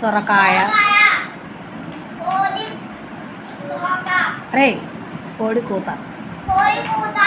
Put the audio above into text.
సొరకాయ. రే కోడి కూత. కోడి కూత.